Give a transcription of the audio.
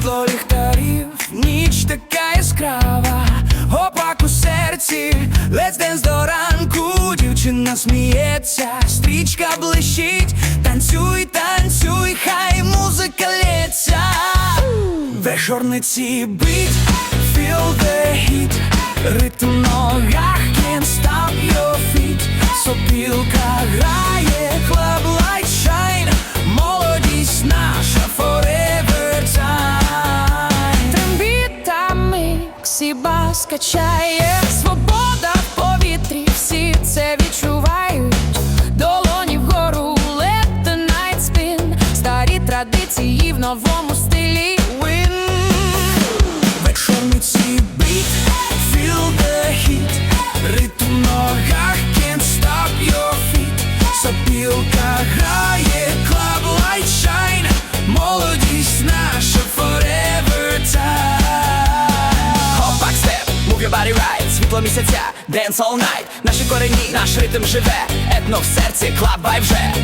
світло ліхтарів, ніч така яскрава, опак у серці, Let's dance до ранку, дівчина сміється, стрічка блищить, танцюй, танцюй, хай музика лється. Вечорниці бить, feel the heat. Ритм скачає. Свобода в повітрі, всі це відчувають. Долоні вгору, let the night spin. Старі традиції в новому стилі. Win. Вечорниці біт, feel the heat. Ритм ногах, can't stop your feet. Сопілка грає, club light shine move your body right. Світло місяця, dance all night. Наші корені, наш ритм живе. Етно в серці, клабай вже